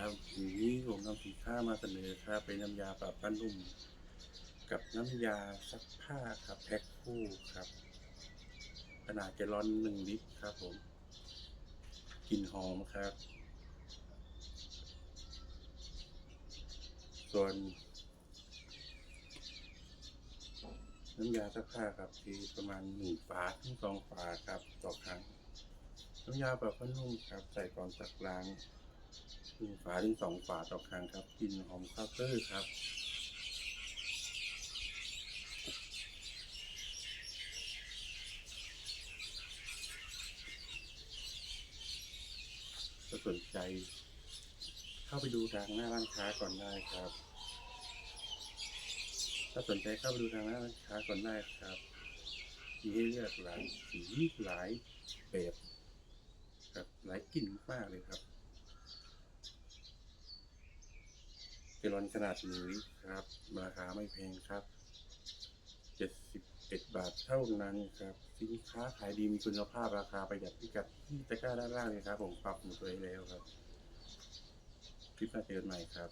ครับวันนี้ผมนำสินค้ามาเสนอครับ เป็นน้ำยาปรับผ้านุ่ม กับน้ำยาซักผ้าครับแพ็คคู่ครับ ขนาดแกลลอนหนึ่งลิตรครับผมกลิ่นหอมครับ ส่วน น้ำยาซักผ้าครับที่ประมาณหนึ่งฝาถึงสองฝาครับต่อครั้ง น้ำยาปรับผ้านุ่มครับ ใส่ก่อนซักล้าง หนึ่งฝาถึงสองฝาต่อครั้งครับกลิ่นหอมคาเฟอร์ครับถ้าสนใจ เข้าไปดูทางหน้าร้านค้าก่อนได้ครับ ถ้าสนใจเข้าไปดูทางหน้าร้านค้าก่อนได้ครับมีให้เลือกหลายสีหลายแบบครับหลายกลิ่นมากเลยครับ กลลอนขนาดหนึ่งลิตรครับ ราคาไม่แพงครับเจ็ดสิบเอ็ดบาทเท่านั้นครับสินค้าขายดีมีคุณภาพราคาประหยัดพิกัดที่ตะกร้าด้านล่างเลยครับ ผมปรับหมดเลยแล้วครับ คลิปหน้าเจอกันใหม่ครับ